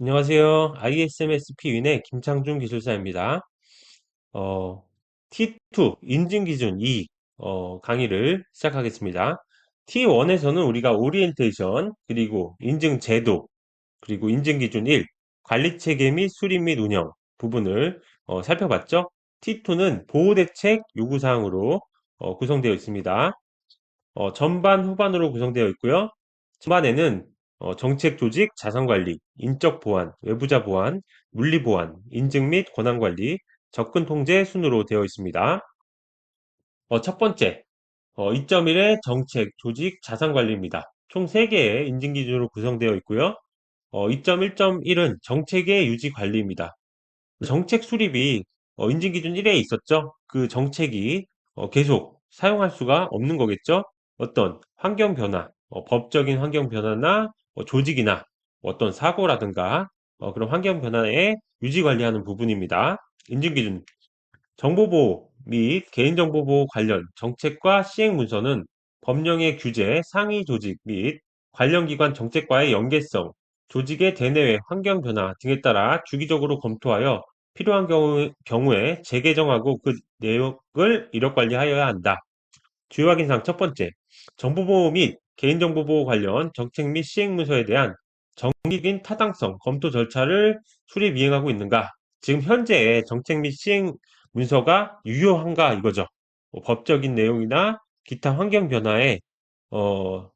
안녕하세요. ISMS-P윈의 김창중 기술사입니다. 어, T2 인증 기준 2 어, 강의를 시작하겠습니다. T1에서는 우리가 오리엔테이션, 그리고 인증 제도, 그리고 인증 기준 1, 관리 체계 및 수립 및 운영 부분을 어, 살펴봤죠. T2는 보호 대책 요구 사항으로 어, 구성되어 있습니다. 어, 전반, 후반으로 구성되어 있고요. 전반에는 어, 정책 조직, 자산 관리, 인적 보안, 외부자 보안, 물리 보안, 인증 및 권한 관리, 접근 통제 순으로 되어 있습니다. 어, 첫 번째, 어, 2.1의 정책, 조직, 자산 관리입니다. 총 3개의 인증 기준으로 구성되어 있고요. 어, 2.1.1은 정책의 유지 관리입니다. 정책 수립이 어, 인증 기준 1에 있었죠. 그 정책이 어, 계속 사용할 수가 없는 거겠죠. 어떤 환경 변화, 어, 법적인 환경 변화나 어, 조직이나 어떤 사고라든가 어, 그런 환경 변화에 유지 관리하는 부분입니다. 인증 기준 정보보호 및 개인정보보호 관련 정책과 시행 문서는 법령의 규제, 상위 조직 및 관련 기관 정책과의 연계성, 조직의 대내외 환경 변화 등에 따라 주기적으로 검토하여 필요한 경우, 경우에 재개정하고 그 내역을 이력 관리하여야 한다. 주요 확인사항 첫 번째, 정보보호 및 개인정보보호 관련 정책 및 시행 문서에 대한 정기적인 타당성 검토 절차를 수립 이행하고 있는가? 지금 현재의 정책 및 시행 문서가 유효한가 이거죠. 뭐 법적인 내용이나 기타 환경 변화에 어,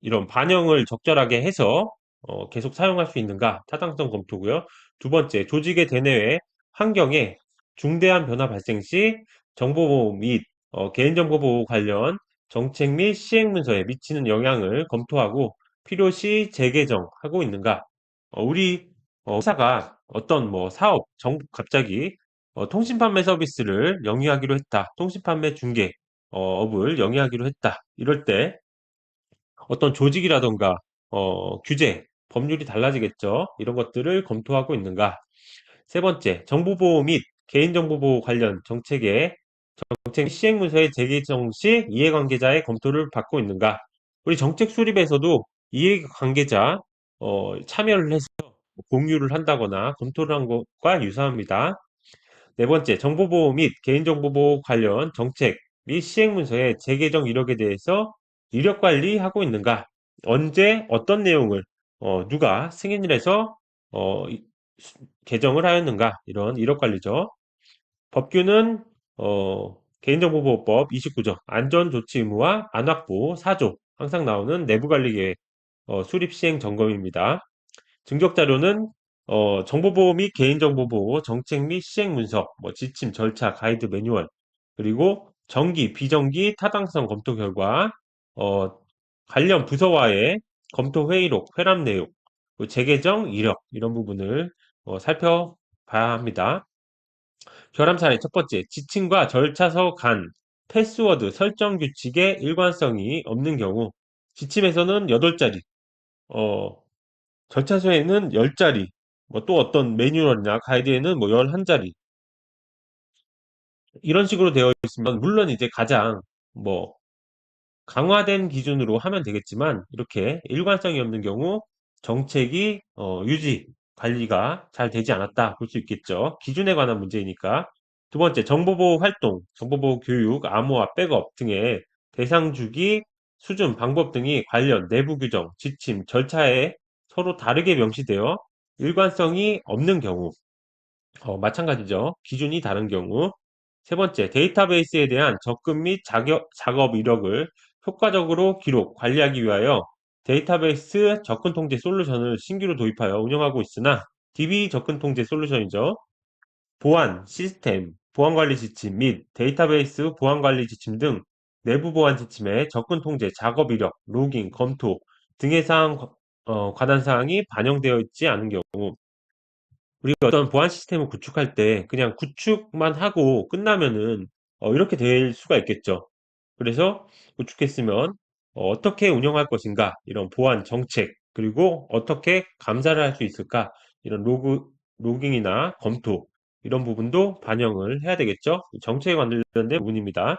이런 반영을 적절하게 해서 어, 계속 사용할 수 있는가 타당성 검토고요. 두 번째, 조직의 대내외 환경에 중대한 변화 발생 시 정보 보호 및 어, 개인정보 보호 관련 정책 및 시행 문서에 미치는 영향을 검토하고 필요시 재개정하고 있는가. 어, 우리 어, 회사가 어떤 뭐 사업, 정, 갑자기 어, 통신 판매 서비스를 영위하기로 했다. 통신 판매 중개 어, 업을 영위하기로 했다. 이럴 때 어떤 조직이라던가 어, 규제, 법률이 달라지겠죠. 이런 것들을 검토하고 있는가. 세 번째, 정보보호 및 개인정보보호 관련 정책의 정책 시행 문서의 재개정 시 이해관계자의 검토를 받고 있는가. 우리 정책 수립에서도 이해관계자 어, 참여를 해서 공유를 한다거나 검토를 한 것과 유사합니다. 네 번째, 정보보호 및 개인정보보호 관련 정책 및 시행문서의 재개정 이력에 대해서 이력 관리하고 있는가? 언제 어떤 내용을 어, 누가 승인을 해서 어, 개정을 하였는가? 이런 이력 관리죠. 법규는 어, 개인정보보호법 29조 안전조치 의무와 안확보 4조 항상 나오는 내부관리계획 어, 수립 시행 점검입니다. 증적 자료는 어, 정보보호 및 개인정보보호 정책 및 시행 문서, 뭐 지침, 절차, 가이드, 매뉴얼, 그리고 정기, 비정기, 타당성 검토 결과, 어, 관련 부서와의 검토 회의록, 회람 내용, 재개정 이력 이런 부분을 어, 살펴봐야 합니다. 결함 사례 첫 번째, 지침과 절차서 간 패스워드 설정 규칙의 일관성이 없는 경우 지침에서는 8자리, 어, 절차서에는 10자리, 뭐 또 어떤 매뉴얼이나 가이드에는 뭐 11자리 이런 식으로 되어 있으면 물론 이제 가장 뭐 강화된 기준으로 하면 되겠지만 이렇게 일관성이 없는 경우 정책이 어, 유지 관리가 잘 되지 않았다 볼 수 있겠죠. 기준에 관한 문제이니까. 두 번째, 정보보호 활동, 정보보호 교육, 암호화, 백업 등의 대상 주기, 수준, 방법 등이 관련 내부 규정, 지침, 절차에 서로 다르게 명시되어 일관성이 없는 경우, 어, 마찬가지죠. 기준이 다른 경우. 세 번째, 데이터베이스에 대한 접근 및 작업, 작업 이력을 효과적으로 기록, 관리하기 위하여 데이터베이스 접근 통제 솔루션을 신규로 도입하여 운영하고 있으나 DB 접근 통제 솔루션이죠. 보안, 시스템, 보안관리 지침 및 데이터베이스 보안관리 지침 등 내부 보안 지침에 접근 통제, 작업 이력, 로깅, 검토 등의 사항, 어, 관한 사항이 반영되어 있지 않은 경우 우리가 어떤 보안 시스템을 구축할 때 그냥 구축만 하고 끝나면은 어, 이렇게 될 수가 있겠죠. 그래서 구축했으면 어, 떻게 운영할 것인가 이런 보안 정책 그리고 어떻게 감사를 할 수 있을까 이런 로그 로깅이나 검토 이런 부분도 반영을 해야 되겠죠. 정책에 관련된 부분입니다.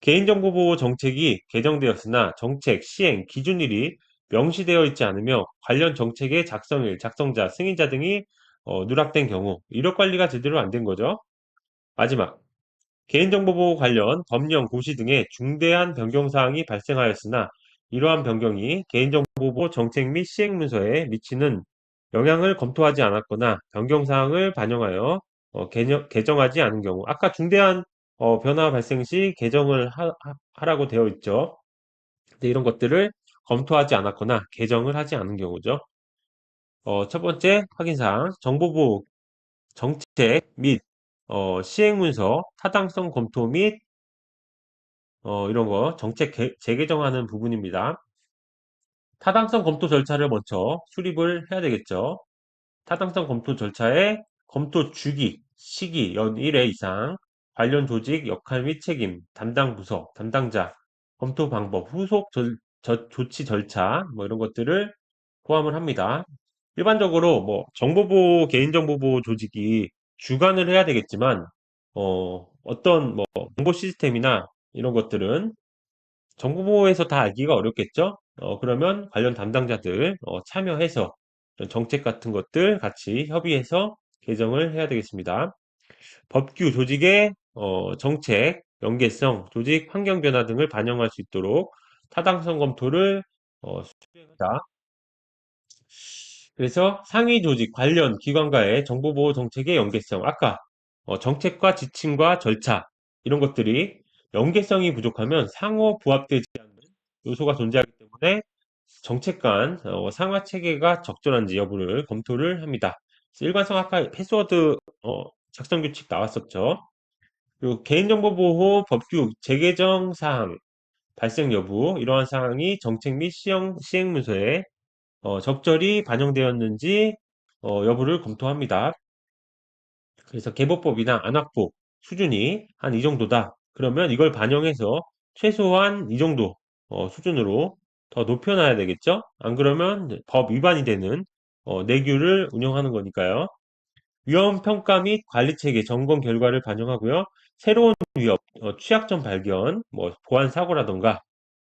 개인정보 보호 정책이 개정되었으나 정책 시행 기준일이 명시되어 있지 않으며 관련 정책의 작성일, 작성자, 승인자 등이 어, 누락된 경우 이력 관리가 제대로 안 된 거죠. 마지막 개인정보보호 관련 법령, 고시 등의 중대한 변경사항이 발생하였으나 이러한 변경이 개인정보보호 정책 및 시행문서에 미치는 영향을 검토하지 않았거나 변경사항을 반영하여 어, 개정, 개정하지 않은 경우 아까 중대한 어, 변화 발생 시 개정을 하, 라고 되어 있죠. 근데 이런 것들을 검토하지 않았거나 개정을 하지 않은 경우죠. 어, 첫 번째 확인사항 정보보호 정책 및 어, 시행문서 타당성 검토 및 어, 이런 거 정책 개, 재개정하는 부분입니다. 타당성 검토 절차를 먼저 수립을 해야 되겠죠. 타당성 검토 절차에 검토 주기, 시기, 연일회 이상, 관련 조직, 역할 및 책임, 담당 부서, 담당자, 검토 방법, 후속 절, 저, 조치 절차, 뭐 이런 것들을 포함을 합니다. 일반적으로 뭐 정보보호, 개인정보보호 조직이 주관을 해야 되겠지만, 어, 어떤 뭐 정보 시스템이나 이런 것들은 정보보호에서 다 알기가 어렵겠죠? 어, 그러면 관련 담당자들 어, 참여해서 정책 같은 것들 같이 협의해서 개정을 해야 되겠습니다. 법규, 조직의 어, 정책, 연계성, 조직 환경 변화 등을 반영할 수 있도록 타당성 검토를 어, 수행하다. 그래서 상위 조직 관련 기관과의 정보보호 정책의 연계성, 아까 어, 정책과 지침과 절차 이런 것들이 연계성이 부족하면 상호 부합되지 않는 요소가 존재하기 때문에 정책 간 어, 상하 체계가 적절한지 여부를 검토를 합니다. 일관성 아까 패스워드 어, 작성 규칙 나왔었죠. 그리고 개인정보보호 법규 재개정 사항 발생 여부 이러한 사항이 정책 및 시행, 시행문서에 어, 적절히 반영되었는지 어, 여부를 검토합니다. 그래서 개보법이나 안학부 수준이 한 이 정도다. 그러면 이걸 반영해서 최소한 이 정도 어, 수준으로 더 높여놔야 되겠죠? 안 그러면 법 위반이 되는 어, 내규를 운영하는 거니까요. 위험 평가 및 관리 체계 점검 결과를 반영하고요. 새로운 위협, 어, 취약점 발견, 뭐 보안 사고라던가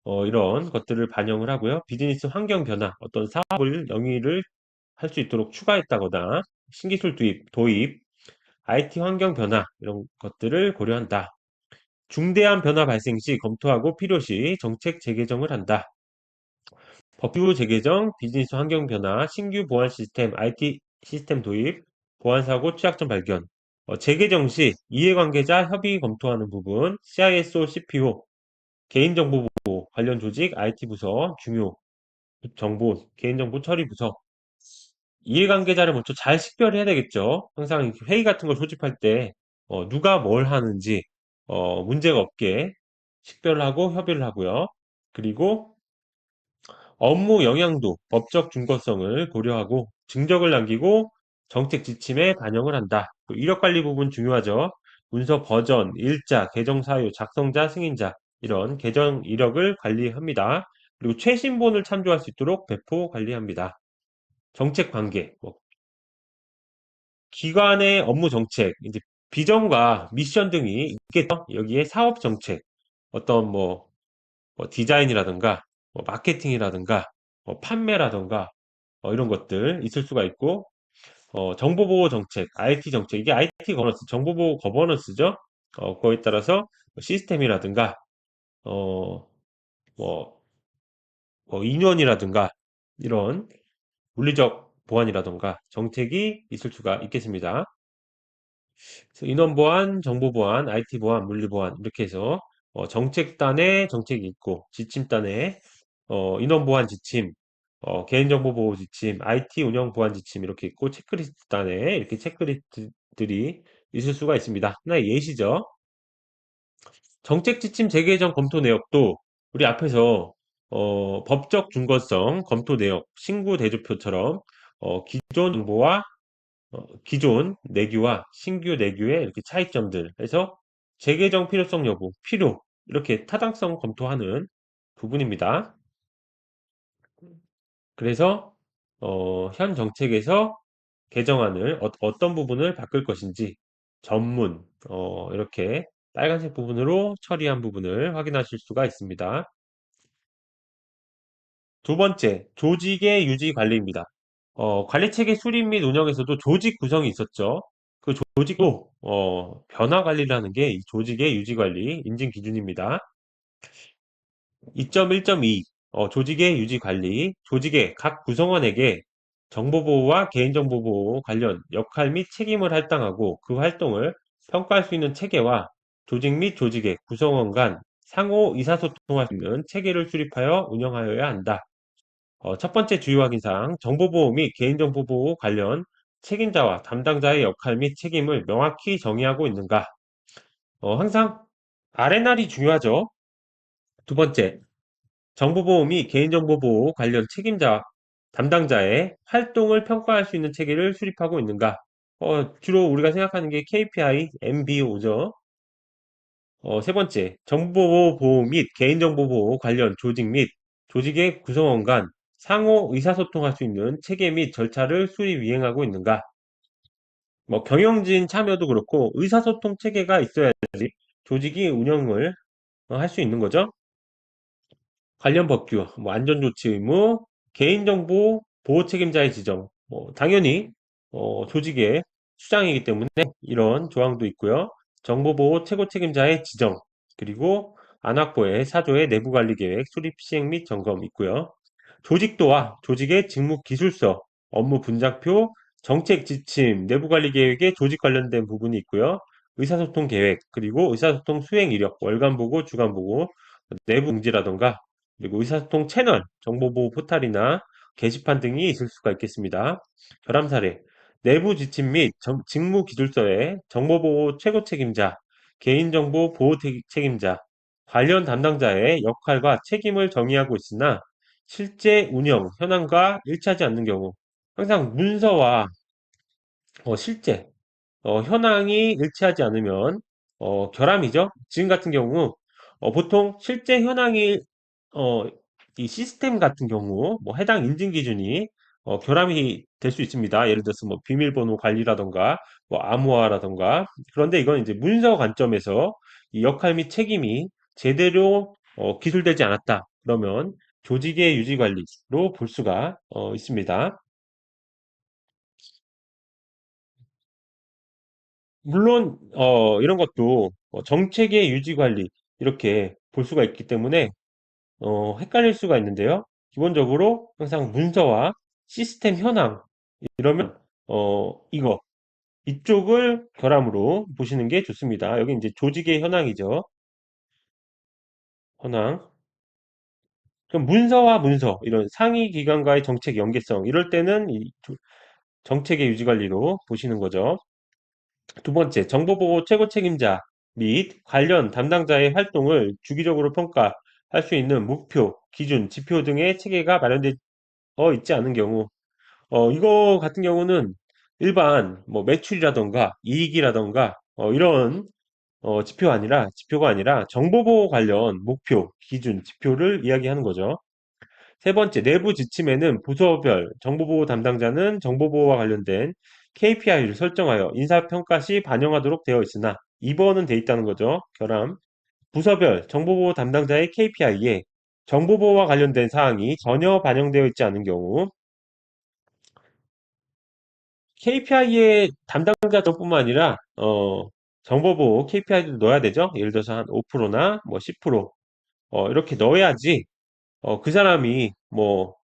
어, 이런 것들을 반영을 하고요. 비즈니스 환경 변화, 어떤 사업을 영위를 할 수 있도록 추가했다거나 신기술 도입, 도입, IT 환경 변화 이런 것들을 고려한다. 중대한 변화 발생 시 검토하고 필요시 정책 재개정을 한다. 법규 재개정, 비즈니스 환경 변화, 신규 보안 시스템, IT 시스템 도입, 보안 사고 취약점 발견, 어, 재개정 시 이해관계자 협의 검토하는 부분, CISO, CPO, 개인정보 보호 관련 조직, IT 부서, 중요 정보, 개인정보 처리 부서, 이해관계자를 먼저 잘 식별해야 되겠죠. 항상 회의 같은 걸 소집할 때 어, 누가 뭘 하는지 어, 문제가 없게 식별을 하고 협의를 하고요. 그리고 업무 영향도, 법적 중거성을 고려하고 증적을 남기고 정책 지침에 반영을 한다. 이력 관리 부분 중요하죠. 문서 버전, 일자, 개정 사유, 작성자, 승인자 이런 개정 이력을 관리합니다. 그리고 최신본을 참조할 수 있도록 배포 관리합니다. 정책 관계, 뭐 기관의 업무 정책, 이제 비전과 미션 등이 있겠죠. 여기에 사업 정책, 어떤 뭐, 뭐 디자인이라든가, 뭐 마케팅이라든가, 뭐 판매라든가, 어, 이런 것들 있을 수가 있고, 어, 정보보호 정책, IT 정책, 이게 IT 거버넌스, 정보보호 거버넌스죠. 어, 그거에 따라서 시스템이라든가, 어, 뭐, 뭐 인원이라든가, 이런 물리적 보안이라든가 정책이 있을 수가 있겠습니다. 인원 보안, 정보 보안, IT 보안, 물리 보안 이렇게 해서 어, 정책단에 정책이 있고 지침단에 어, 인원 보안 지침, 어, 개인정보 보호 지침, IT 운영 보안 지침 이렇게 있고 체크리스트단에 이렇게 체크리스트들이 있을 수가 있습니다. 하나의 예시죠. 정책 지침 재개정 검토 내역도 우리 앞에서 어, 법적 중거성 검토 내역 신고 대조표처럼 어, 기존 정보와 어, 기존 내규와 신규 내규의 이렇게 차이점들 해서 재개정 필요성 여부, 필요 이렇게 타당성 검토하는 부분입니다. 그래서 어, 현 정책에서 개정안을 어, 떤 부분을 바꿀 것인지 전문 어, 이렇게 빨간색 부분으로 처리한 부분을 확인하실 수가 있습니다. 두 번째, 조직의 유지 관리입니다. 어, 관리 체계 수립 및 운영에서도 조직 구성이 있었죠. 그 조직도 어, 변화 관리를 하는 게이 조직의 유지 관리 인증 기준입니다. 2.1.2 어, 조직의 유지 관리, 조직의 각 구성원에게 정보보호와 개인정보보호 관련 역할 및 책임을 할당하고 그 활동을 평가할 수 있는 체계와 조직 및 조직의 구성원 간 상호 의사소통할 수 있는 체계를 수립하여 운영하여야 한다. 어, 첫 번째 주요 확인사항, 정보보호 및 개인정보보호 관련 책임자와 담당자의 역할 및 책임을 명확히 정의하고 있는가? 어, 항상 아레날이 중요하죠. 두 번째, 정보보호 및 개인정보보호 관련 책임자, 담당자의 활동을 평가할 수 있는 체계를 수립하고 있는가? 어, 주로 우리가 생각하는 게 KPI, MBO죠. 어, 세 번째, 정보 보호 및 개인정보 보호 관련 조직 및 조직의 구성원 간 상호 의사소통할 수 있는 체계 및 절차를 수립 이행하고 있는가? 뭐 경영진 참여도 그렇고 의사소통 체계가 있어야지 조직이 운영을 할 수 있는 거죠. 관련 법규, 뭐 안전조치 의무, 개인정보 보호 책임자의 지정, 뭐 당연히 어, 조직의 수장이기 때문에 이런 조항도 있고요. 정보보호 최고 책임자의 지정, 그리고 안학보의 사조의 내부관리 계획 수립 시행 및 점검 있고요. 조직도와 조직의 직무 기술서, 업무 분장표, 정책 지침, 내부관리 계획에 조직 관련된 부분이 있고요. 의사소통 계획, 그리고 의사소통 수행 이력, 월간 보고, 주간 보고, 내부 공지라던가 그리고 의사소통 채널, 정보보호 포탈이나 게시판 등이 있을 수가 있겠습니다. 결함 사례, 내부 지침 및 정- 직무 기술서에 정보보호 최고 책임자, 개인정보 보호 태- 책임자, 관련 담당자의 역할과 책임을 정의하고 있으나 실제 운영 현황과 일치하지 않는 경우 항상 문서와 어, 실제 어, 현황이 일치하지 않으면 어, 결함이죠. 지금 같은 경우 어, 보통 실제 현황이 어, 이 시스템 같은 경우 뭐 해당 인증 기준이 어, 결함이 될 수 있습니다. 예를 들어서 뭐 비밀번호 관리라던가 뭐 암호화라던가 그런데 이건 이제 문서 관점에서 이 역할 및 책임이 제대로 어, 기술되지 않았다. 그러면 조직의 유지 관리로 볼 수가 어, 있습니다. 물론 어, 이런 것도 어, 정책의 유지 관리 이렇게 볼 수가 있기 때문에 어, 헷갈릴 수가 있는데요. 기본적으로 항상 문서와 시스템 현황 이러면 어, 이거 이쪽을 결함으로 보시는 게 좋습니다. 여기 이제 조직의 현황이죠. 현황. 그럼 문서와 문서 이런 상위 기관과의 정책 연계성 이럴 때는 정책의 유지 관리로 보시는 거죠. 두 번째, 정보보호 최고 책임자 및 관련 담당자의 활동을 주기적으로 평가할 수 있는 목표, 기준, 지표 등의 체계가 마련되어 있지 않은 경우, 어, 이거 같은 경우는 일반 뭐 매출이라던가 이익이라던가 어, 이런 어, 지표 아니라 지표가 아니라 정보보호 관련 목표, 기준, 지표를 이야기하는 거죠. 세 번째, 내부 지침에는 부서별 정보보호 담당자는 정보보호와 관련된 KPI를 설정하여 인사평가 시 반영하도록 되어 있으나 2번은 돼 있다는 거죠. 결함. 부서별 정보보호 담당자의 KPI에 정보 보호와 관련된 사항이 전혀 반영되어 있지 않은 경우 KPI의 담당자 저뿐만 아니라 어, 정보 보호 KPI도 넣어야 되죠. 예를 들어서 한 5%나 뭐 10% 어, 이렇게 넣어야지 어, 그 사람이 뭐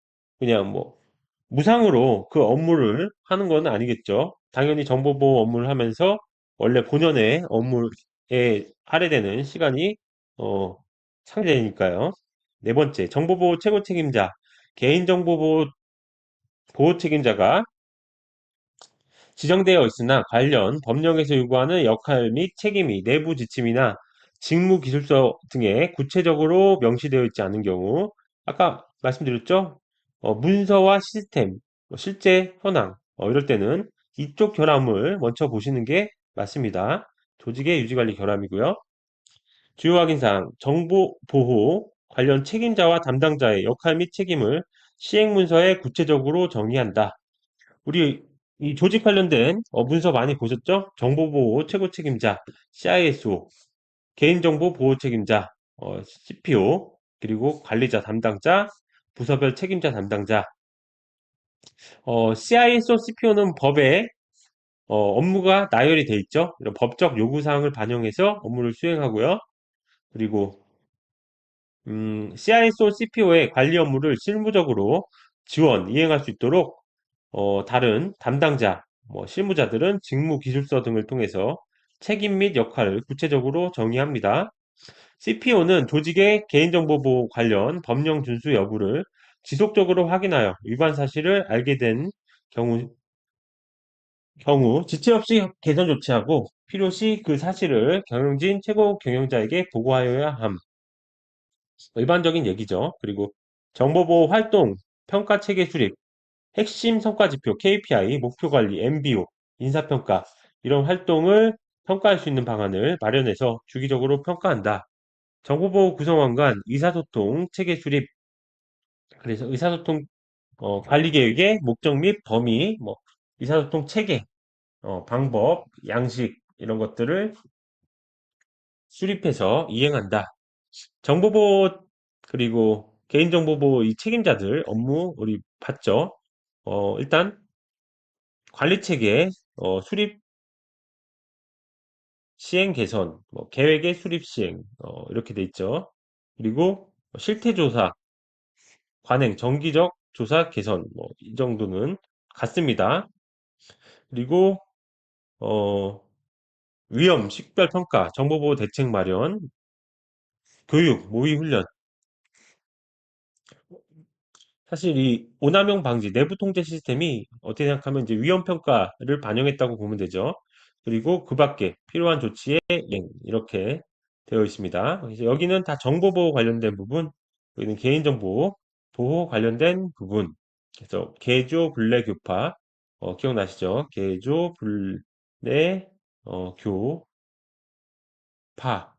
그냥 뭐 무상으로 그 업무를 하는 건 아니겠죠. 당연히 정보 보호 업무를 하면서 원래 본연의 업무에 할애되는 시간이 어, 상대되니까요. 네 번째, 정보보호 최고 책임자, 개인정보보호 보호 책임자가 지정되어 있으나 관련 법령에서 요구하는 역할 및 책임이 내부 지침이나 직무 기술서 등에 구체적으로 명시되어 있지 않은 경우 아까 말씀드렸죠? 어, 문서와 시스템, 뭐 실제 현황 어, 이럴 때는 이쪽 결함을 먼저 보시는 게 맞습니다. 조직의 유지관리 결함이고요. 주요 확인사항, 정보 보호 관련 책임자와 담당자의 역할 및 책임을 시행문서에 구체적으로 정의한다. 우리 이 조직 관련된 어, 문서 많이 보셨죠? 정보보호 최고 책임자, CISO, 개인정보 보호 책임자, 어, CPO, 그리고 관리자 담당자, 부서별 책임자 담당자. 어, CISO CPO는 법에 어, 업무가 나열이 돼 있죠. 이런 법적 요구사항을 반영해서 업무를 수행하고요. 그리고 음, CISO CPO의 관리 업무를 실무적으로 지원, 이행할 수 있도록 어, 다른 담당자, 뭐 실무자들은 직무 기술서 등을 통해서 책임 및 역할을 구체적으로 정의합니다. CPO는 조직의 개인정보 보호 관련 법령 준수 여부를 지속적으로 확인하여 위반 사실을 알게 된 경우, 경우 지체 없이 개선 조치하고 필요시 그 사실을 경영진 최고 경영자에게 보고하여야 함. 일반적인 얘기죠. 그리고 정보보호 활동, 평가 체계 수립, 핵심 성과 지표, KPI, 목표 관리, MBO, 인사평가 이런 활동을 평가할 수 있는 방안을 마련해서 주기적으로 평가한다. 정보보호 구성원 간 의사소통 체계 수립 그래서 의사소통 어, 관리 계획의 목적 및 범위, 뭐 의사소통 체계, 어, 방법, 양식 이런 것들을 수립해서 이행한다. 정보보호 그리고 개인정보보호 이 책임자들 업무 우리 봤죠? 어, 일단 관리 체계 어, 수립 시행 개선, 뭐 계획의 수립 시행 어, 이렇게 돼 있죠. 그리고 실태 조사, 관행, 정기적 조사 개선 뭐 이 정도는 같습니다. 그리고 어, 위험, 식별 평가, 정보보호 대책 마련, 교육, 모의 훈련 사실 이 오남용 방지 내부 통제 시스템이 어떻게 생각하면 이제 위험 평가를 반영했다고 보면 되죠. 그리고 그 밖에 필요한 조치의 이행 이렇게 되어 있습니다. 그래서 여기는 다 정보 보호 관련된 부분, 여기는 개인정보 보호 관련된 부분. 그래서 개조 분래 교파 어, 기억나시죠? 개조 분래 어, 교파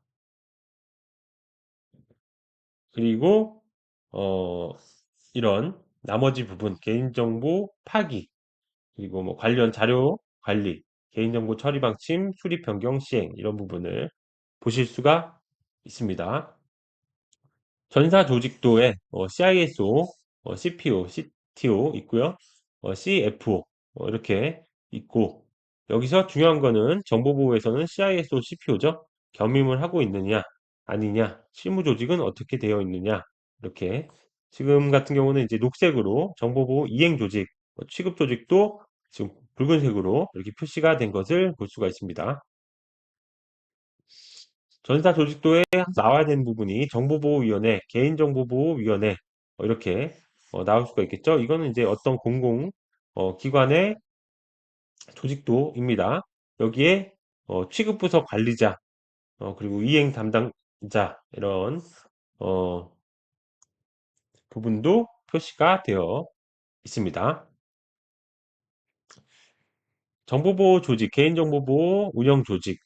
그리고 어, 이런 나머지 부분 개인정보 파기 그리고 뭐 관련 자료 관리, 개인정보 처리 방침, 수립 변경 시행 이런 부분을 보실 수가 있습니다. 전사 조직도에 어, CISO, 어, CPO, CTO 있고요. 어, CFO 어, 이렇게 있고 여기서 중요한 거는 정보보호에서는 CISO, CPO죠. 겸임을 하고 있느냐 아니냐 실무 조직은 어떻게 되어 있느냐 이렇게 지금 같은 경우는 이제 녹색으로 정보보호 이행 조직, 뭐 취급 조직도 지금 붉은색으로 이렇게 표시가 된 것을 볼 수가 있습니다. 전사 조직도에 나와야 되는 부분이 정보보호위원회, 개인정보보호위원회 어, 이렇게 어, 나올 수가 있겠죠. 이거는 이제 어떤 공공 어, 기관의 조직도입니다. 여기에 어, 취급부서 관리자 어, 그리고 이행 담당 자 이런 어, 부분도 표시가 되어 있습니다. 정보보호 조직, 개인정보보호 운영 조직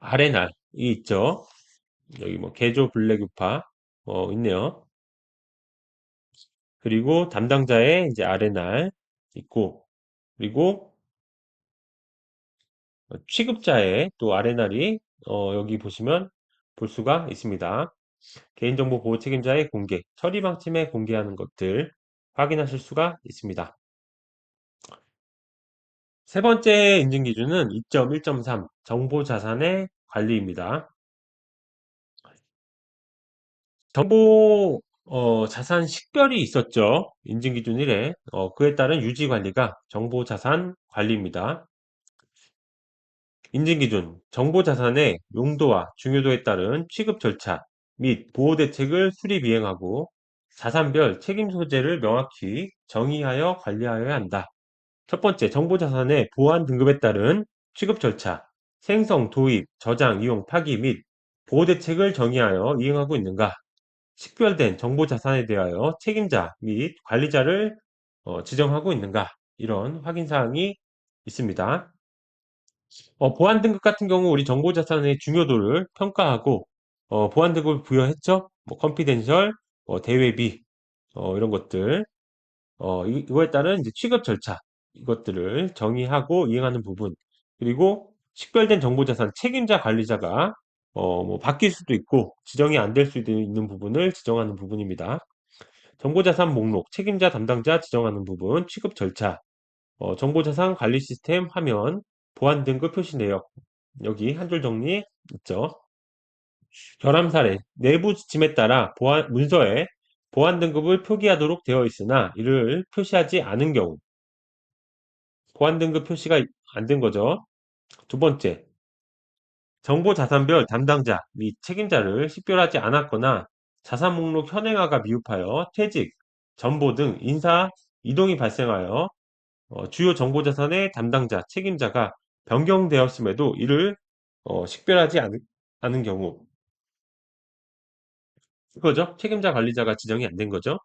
아레날이 있죠. 여기 뭐 개조 블랙유파 어, 있네요. 그리고 담당자의 이제 아레날 있고 그리고 취급자의 또 아레날이 어, 여기 보시면 볼 수가 있습니다. 개인정보 보호 책임자의 공개, 처리 방침에 공개하는 것들 확인하실 수가 있습니다. 세 번째 인증 기준은 2.1.3 정보 자산의 관리입니다. 정보 어, 자산 식별이 있었죠. 인증 기준 1에 어, 그에 따른 유지 관리가 정보 자산 관리입니다. 인증 기준 정보 자산의 용도와 중요도에 따른 취급 절차 및 보호 대책을 수립 이행하고 자산별 책임 소재를 명확히 정의하여 관리하여야 한다. 첫 번째, 정보 자산의 보안 등급에 따른 취급 절차, 생성, 도입, 저장, 이용, 파기 및 보호 대책을 정의하여 이행하고 있는가? 식별된 정보 자산에 대하여 책임자 및 관리자를 어, 지정하고 있는가? 이런 확인 사항이 있습니다. 어, 보안 등급 같은 경우 우리 정보 자산의 중요도를 평가하고 어, 보안 등급을 부여했죠. 뭐 컨피덴셜, 뭐 대외비 어, 이런 것들 어, 이, 이거에 따른 이제 취급 절차 이것들을 정의하고 이행하는 부분 그리고 식별된 정보 자산 책임자 관리자가 어, 뭐 바뀔 수도 있고 지정이 안 될 수도 있는 부분을 지정하는 부분입니다. 정보자산 목록, 책임자 담당자 지정하는 부분, 취급 절차, 어, 정보자산 관리 시스템 화면, 보안 등급 표시 내역. 여기 한 줄 정리 있죠. 결함 사례, 내부 지침에 따라 보안, 문서에 보안 등급을 표기하도록 되어 있으나 이를 표시하지 않은 경우 보안 등급 표시가 안 된 거죠. 두 번째, 정보 자산별 담당자 및 책임자를 식별하지 않았거나 자산 목록 현행화가 미흡하여 퇴직, 전보 등 인사 이동이 발생하여 어, 주요 정보 자산의 담당자, 책임자가 변경되었음에도 이를 어, 식별하지 않, 않은 경우 그거죠. 책임자 관리자가 지정이 안 된 거죠.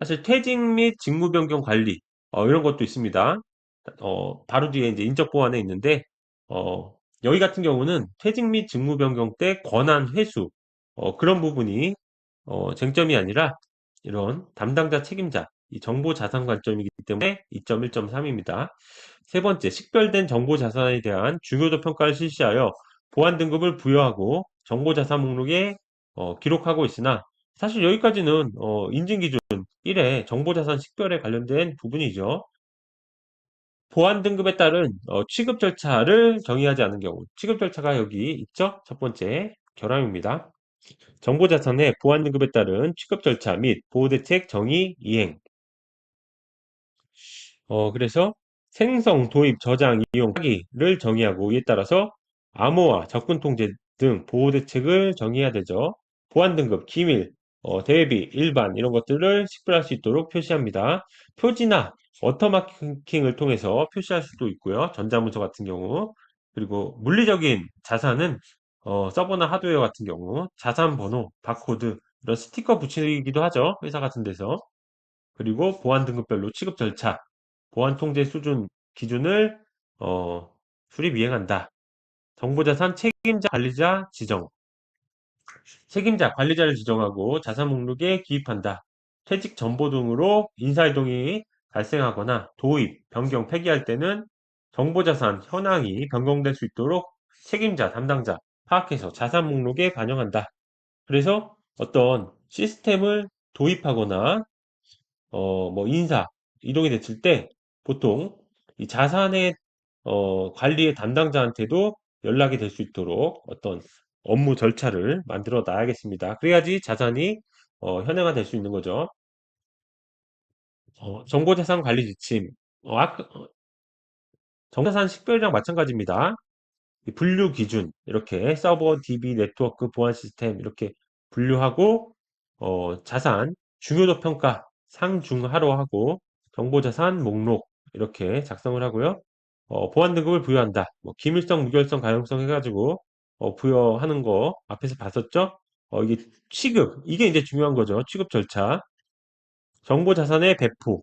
사실 퇴직 및 직무 변경 관리 어, 이런 것도 있습니다. 어, 바로 뒤에 이제 인적 보안에 있는데 어, 여기 같은 경우는 퇴직 및 직무 변경 때 권한 회수 어, 그런 부분이 어, 쟁점이 아니라 이런 담당자 책임자 이 정보 자산 관점이기 때문에 2.1.3입니다. 세 번째, 식별된 정보 자산에 대한 중요도 평가를 실시하여 보안 등급을 부여하고 정보 자산 목록에 어, 기록하고 있으나 사실 여기까지는 어, 인증 기준 1회 정보 자산 식별에 관련된 부분이죠. 보안 등급에 따른 어, 취급 절차를 정의하지 않은 경우 취급 절차가 여기 있죠? 첫 번째 결함입니다. 정보자산의 보안 등급에 따른 취급 절차 및 보호대책 정의 이행 어, 그래서 생성, 도입, 저장, 이용, 하기를 정의하고 이에 따라서 암호화, 접근 통제 등 보호 대책을 정의해야 되죠. 보안 등급, 기밀, 어, 대비, 일반 이런 것들을 식별할 수 있도록 표시합니다. 표지나 워터마킹을 통해서 표시할 수도 있고요. 전자문서 같은 경우 그리고 물리적인 자산은 어, 서버나 하드웨어 같은 경우 자산 번호, 바코드 이런 스티커 붙이기도 하죠. 회사 같은 데서 그리고 보안 등급별로 취급 절차 보안 통제 수준 기준을 어, 수립 이행한다. 정보자산 책임자 관리자 지정 책임자 관리자를 지정하고 자산 목록에 기입한다. 퇴직 정보 등으로 인사이동이 발생하거나 도입, 변경, 폐기할 때는 정보자산 현황이 변경될 수 있도록 책임자, 담당자 파악해서 자산 목록에 반영한다. 그래서 어떤 시스템을 도입하거나 어, 뭐 인사, 이동이 됐을 때 보통 이 자산의 어, 관리의 담당자한테도 연락이 될 수 있도록 어떤 업무 절차를 만들어 놔야겠습니다. 그래야지 자산이 어, 현행화 될 수 있는 거죠. 어, 정보자산 관리 지침. 어, 아까, 어, 정보자산 식별이랑 마찬가지입니다. 이 분류 기준, 이렇게 서버, DB, 네트워크, 보안 시스템 이렇게 분류하고 어, 자산 중요도 평가 상중하로 하고 정보자산 목록 이렇게 작성을 하고요. 어, 보안 등급을 부여한다. 뭐 기밀성, 무결성, 가용성 해가지고 어, 부여하는 거 앞에서 봤었죠? 어, 이게 취급, 이게 이제 중요한 거죠. 취급 절차. 정보 자산의 배포,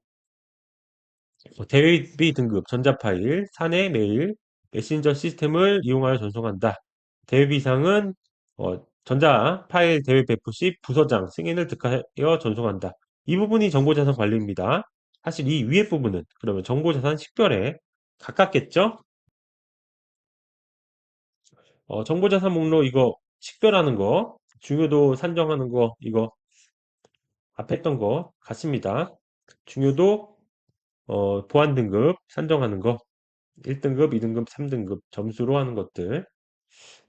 뭐 대외비 등급, 전자 파일, 사내 메일, 메신저 시스템을 이용하여 전송한다. 대외비 이상은 어, 전자 파일 대외 배포 시 부서장 승인을 득하여 전송한다. 이 부분이 정보자산 관리입니다. 사실 이 위에 부분은 그러면 정보자산 식별에 가깝겠죠? 어, 정보자산 목록 이거 식별하는 거, 중요도 산정하는 거, 이거 앞에 했던 거 같습니다. 중요도 어, 보안 등급 산정하는 거 1등급, 2등급, 3등급 점수로 하는 것들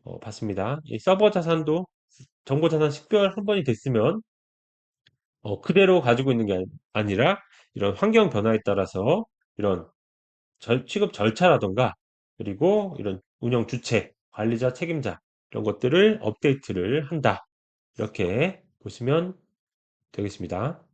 어, 봤습니다. 이 서버 자산도 정보 자산 식별 한 번이 됐으면 어, 그대로 가지고 있는 게 아니, 라 이런 환경 변화에 따라서 이런 절, 취급 절차라던가 그리고 이런 운영 주체, 관리자, 책임자 이런 것들을 업데이트를 한다. 이렇게 보시면 되겠습니다.